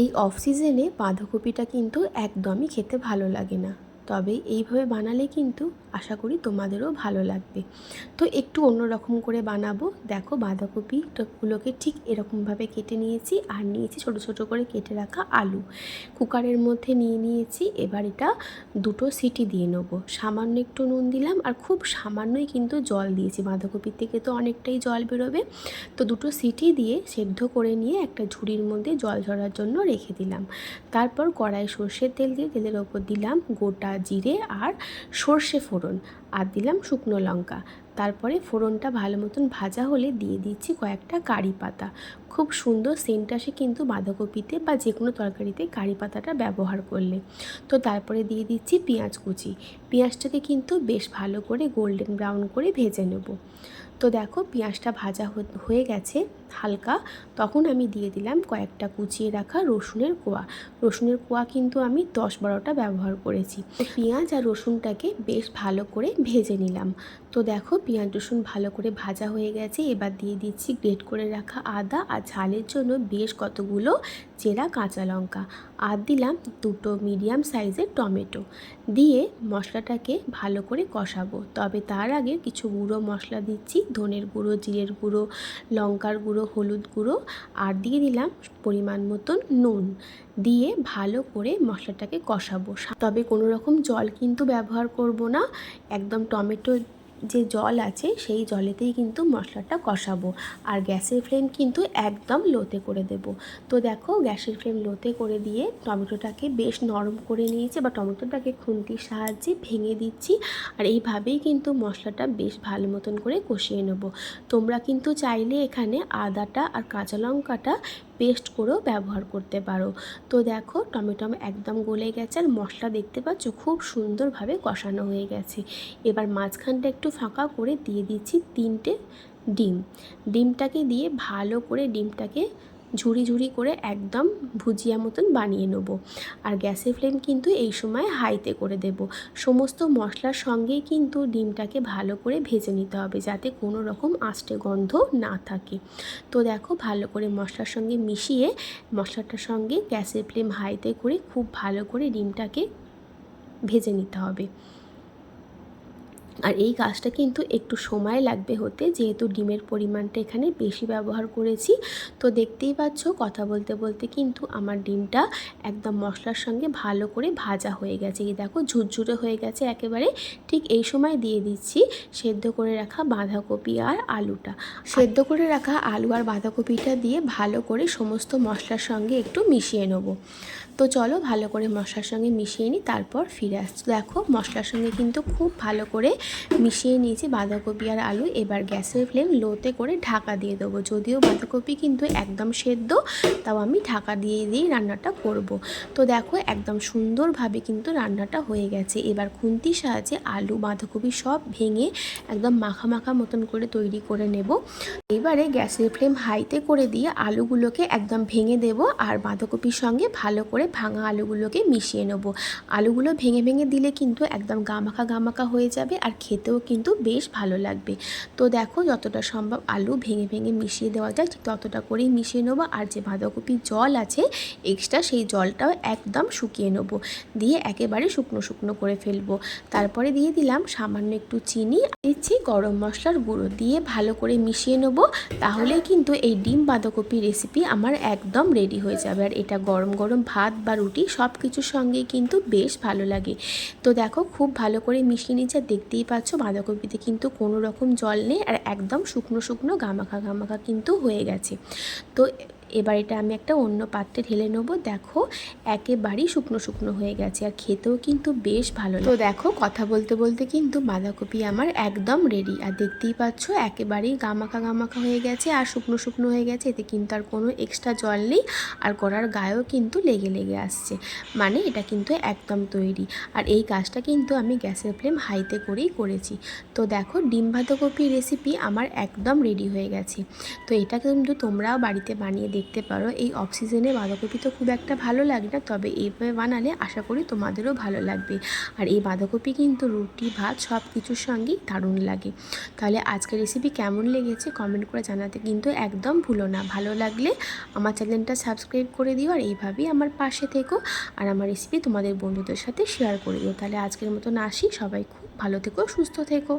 এই অফ সিজনে বাঁধাকপিটা কিন্তু একদমই খেতে ভালো লাগে না। তবে এইভাবে বানালে কিন্তু আশা করি তোমাদেরও ভালো লাগবে। তো একটু অন্যরকম করে বানাবো। দেখো বাঁধাকপিগুলোকে ঠিক এরকমভাবে কেটে নিয়েছি আর নিয়েছি ছোট ছোট করে কেটে রাখা আলু। কুকারের মধ্যে নিয়ে নিয়েছি, এবার এটা দুটো সিটি দিয়ে নেব। সামান্য একটু নুন দিলাম আর খুব সামান্যই কিন্তু জল দিয়েছি। বাঁধাকপির থেকে তো অনেকটাই জল বেরোবে। তো দুটো সিটি দিয়ে সেদ্ধ করে নিয়ে একটা ঝুড়ির মধ্যে জল ঝরার জন্য রেখে দিলাম। তারপর কড়াই সর্ষের তেল দিয়ে তেলের ওপর দিলাম গোটা জিরে আর সর্ষে ফোড়ন আর দিলাম শুকনো লঙ্কা। তারপরে ফোড়নটা ভালো মতন ভাজা হলে দিয়ে দিচ্ছি কয়েকটা কারি পাতা। খুব সুন্দর সেন্ট আসে কিন্তু বাঁধাকপিতে বা যে কোনো তরকারিতে কারি পাতাটা ব্যবহার করলে। তো তারপরে দিয়ে দিচ্ছি পেঁয়াজ কুচি। পেঁয়াজটাকে কিন্তু বেশ ভালো করে গোল্ডেন ব্রাউন করে ভেজে নেব। তো দেখো পেঁয়াজটা ভাজা হয়ে গেছে হালকা। তখন আমি দিয়ে দিলাম কয়েকটা কুচিয়ে রাখা রসুনের কোয়া। রসুনের কোয়া কিন্তু আমি দশ বারোটা ব্যবহার করেছি। পেঁয়াজ আর রসুনটাকে বেশ ভালো করে ভেজে নিলাম। তো দেখো পেঁয়াজ রসুন ভালো করে ভাজা হয়ে গেছে। এবার দিয়ে দিচ্ছি গ্রেট করে রাখা আদা আর ঝালের জন্য বেশ কতগুলো চেরা কাঁচা লঙ্কা। আর দিলাম দুটো মিডিয়াম সাইজের টমেটো। দিয়ে মশলাটাকে ভালো করে কষাবো। তবে তার আগে কিছু গুঁড়ো মশলা দিচ্ছি। ধনের গুঁড়ো, জিরের গুঁড়ো, লঙ্কার গুঁড়ো, হলুদ গুঁড়ো আর দিয়ে দিলাম পরিমাণ মতন নুন। দিয়ে ভালো করে মশলাটাকে কষাবো। তবে কোনো রকম জল কিন্তু ব্যবহার করব না। একদম টমেটো যে জল আছে, সেই জলেতেই কিন্তু মশলাটা কষাবো। আর গ্যাসের ফ্লেম কিন্তু একদম লোতে করে দেব। তো দেখো, গ্যাসের ফ্লেম লোতে করে দিয়ে টমেটোটাকে বেশ নরম করে নিয়েছি বা টমেটোটাকে খুন্তির সাহায্যে ভেঙে দিচ্ছি। আর এইভাবেই কিন্তু মশলাটা বেশ ভালো মতন করে কষিয়ে নেব। তোমরা কিন্তু চাইলে এখানে আদাটা আর কাঁচা লঙ্কাটা পেস্ট করেও ব্যবহার করতে পারো। তো দেখো টমেটো একদম গলে গেছে আর মশলা দেখতে পাচ্ছ খুব সুন্দরভাবে কষানো হয়ে গেছে। এবার মাঝখানটা একটু ফাঁকা করে দিয়ে দিচ্ছি তিনটে ডিম। ডিমটাকে দিয়ে ভালো করে ডিমটাকে ঝুড়ি ঝুড়ি করে একদম ভুজিয়া মতন বানিয়ে নেব। আর গ্যাসের ফ্লেম কিন্তু এই সময় হাইতে করে দেব। সমস্ত মশলার সঙ্গেই কিন্তু ডিমটাকে ভালো করে ভেজে নিতে হবে যাতে কোনো রকম আষ্টে গন্ধ না থাকে। তো দেখো ভালো করে মশলার সঙ্গে মিশিয়ে মশলাটার সঙ্গে গ্যাসের ফ্লেম হাইতে করে খুব ভালো করে ডিমটাকে ভেজে নিতে হবে। আর এই কাজটা কিন্তু একটু সময় লাগবে হতে, যেহেতু ডিমের পরিমাণটা এখানে বেশি ব্যবহার করেছি। তো দেখতেই পাচ্ছ, কথা বলতে বলতে কিন্তু আমার ডিমটা একদম মশলার সঙ্গে ভালো করে ভাজা হয়ে গেছে। এই দেখো, ঝুরঝুরে হয়ে গেছে একেবারে। ঠিক এই সময় দিয়ে দিচ্ছি সেদ্ধ করে রাখা বাঁধাকপি আর আলুটা। সেদ্ধ করে রাখা আলু আর বাঁধাকপিটা দিয়ে ভালো করে সমস্ত মশলার সঙ্গে একটু মিশিয়ে নেব। তো চলো ভালো করে মশলার সঙ্গে মিশিয়ে নিই, তারপর ফিরে আসছি। দেখো, মশলার সঙ্গে কিন্তু খুব ভালো করে মিশিয়ে নিয়েছি বাঁধাকপি আর আলু। এবার গ্যাসের ফ্লেম লোতে করে ঢাকা দিয়ে দেবো। যদিও বাঁধাকপি কিন্তু একদম সেদ্ধ, তাও আমি ঢাকা দিয়ে দিয়েই রান্নাটা করব। তো দেখো, একদম সুন্দরভাবে কিন্তু রান্নাটা হয়ে গেছে। এবার খুন্তির সাহায্যে আলু, বাঁধাকপি সব ভেঙে একদম মাখা মাখা মতন করে তৈরি করে নেব। এবারে গ্যাসের ফ্লেম হাইতে করে দিয়ে আলুগুলোকে একদম ভেঙে দেব, আর বাঁধাকপির সঙ্গে ভালো করে ভাঙা আলুগুলোকে মিশিয়ে নেব। আলুগুলো ভেঙে ভেঙে দিলে কিন্তু একদম গামাখা গামাখা হয়ে যাবে আর খেতেও কিন্তু বেশ ভালো লাগবে। তো দেখো যতটা সম্ভব আলু ভেঙে ভেঙে মিশিয়ে দেওয়া যায়, ঠিক ততটা করেই মিশিয়ে নেব আর যে বাঁধাকপির জল আছে এক্সট্রা সেই জলটাও একদম শুকিয়ে নেব। দিয়ে একেবারে শুকনো শুকনো করে ফেলব। তারপরে দিয়ে দিলাম সামান্য একটু চিনি, দিচ্ছি গরম মশলার গুঁড়ো দিয়ে ভালো করে মিশিয়ে নেব। তাহলে কিন্তু এই ডিম বাঁধাকপি রেসিপি আমার একদম রেডি হয়ে যাবে। আর এটা গরম গরম ভাত বা রুটি সব কিছুর সঙ্গেই কিন্তু বেশ ভালো লাগে। তো দেখো খুব ভালো করে মিশিয়ে নিচ্ছে দেখতেই পাচ্ছ বাঁধাকপিতে কিন্তু কোনো রকম জল নেই আর একদম শুকনো শুকনো গামাখা গামাখা কিন্তু হয়ে গেছে। তো এবার এটা আমি একটা অন্য পাত্রে ঢেলে নেব। দেখো, একেবারেই শুকনো শুকনো হয়ে গেছে আর খেতেও কিন্তু বেশ ভালো তো দেখো, কথা বলতে বলতে কিন্তু বাঁধাকপি আমার একদম রেডি আর দেখতেই পাচ্ছ একেবারেই গামাখা গামাখা হয়ে গেছে আর শুকনো শুকনো হয়ে গেছে। এতে কিন্তু আর কোনো এক্সট্রা জল নেই আর করার গায়েও কিন্তু লেগে লেগে আসছে। মানে এটা কিন্তু একদম তৈরি। আর এই কাজটা কিন্তু আমি গ্যাসের ফ্লেম হাইতে করেই করেছি। তো দেখো, ডিম বাঁধাকপি রেসিপি আমার একদম রেডি হয়ে গেছে। তো এটা কিন্তু তোমরাও বাড়িতে বানিয়ে দেখতে পারো, এই অফ সিজনে বাঁধাকপি তো খুব একটা ভালো লাগে না, তবে এইভাবে বানালে আশা করি তোমাদেরও ভালো লাগবে। আর এই বাঁধাকপি কিন্তু রুটি, ভাত সব কিছুর সঙ্গেই দারুণ লাগে। তাহলে আজকের রেসিপি কেমন লেগেছে কমেন্ট করে জানাতে কিন্তু একদম ভুলো না। ভালো লাগলে আমার চ্যানেলটা সাবস্ক্রাইব করে দিও আর এইভাবেই আমার পাশে থেকো। আর আমার রেসিপি তোমাদের বন্ধুদের সাথে শেয়ার করে দিও। তাহলে আজকের মতন আসি। সবাই খুব ভালো থেকো, সুস্থ থেকো।